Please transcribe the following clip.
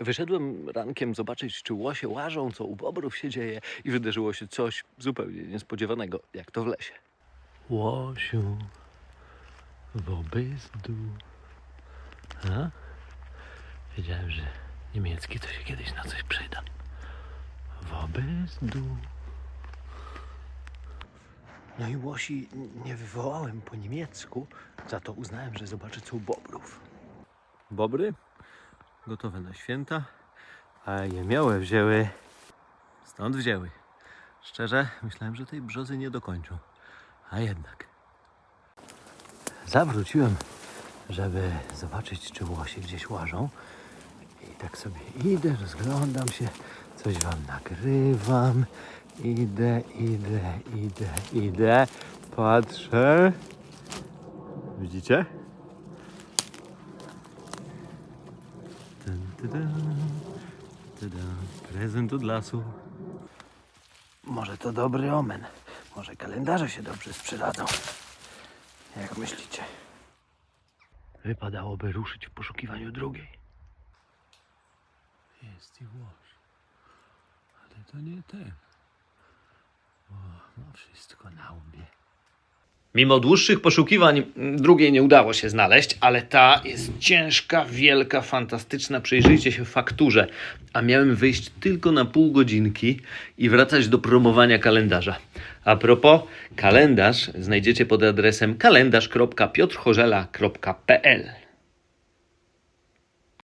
Wyszedłem rankiem zobaczyć, czy łosie łażą, co u bobrów się dzieje i wydarzyło się coś zupełnie niespodziewanego, jak to w lesie. Łosiu, wobezdu. A? Wiedziałem, że niemiecki to się kiedyś na coś przyda. Wobezdu. No i łosi nie wywołałem po niemiecku, za to uznałem, że zobaczę co u bobrów. Bobry gotowe na święta, a je miałe wzięły stąd wzięły. Szczerze, myślałem, że tej brzozy nie dokończą, a jednak. Zawróciłem, żeby zobaczyć, czy łosie gdzieś łażą. I tak sobie idę, rozglądam się, coś wam nagrywam. Idę, idę, idę, idę. Patrzę. Widzicie? Dun, dun. Prezent od lasu. Może to dobry omen. Może kalendarze się dobrze sprzedadzą. Jak myślicie? Wypadałoby ruszyć w poszukiwaniu drugiej. Jest i łoż. Ale to nie ten. O, ma wszystko na łbie. Mimo dłuższych poszukiwań m, drugiej nie udało się znaleźć, ale ta jest ciężka, wielka, fantastyczna. Przyjrzyjcie się fakturze. A miałem wyjść tylko na pół godzinki i wracać do promowania kalendarza. A propos, kalendarz znajdziecie pod adresem kalendarz.piotrchorzela.pl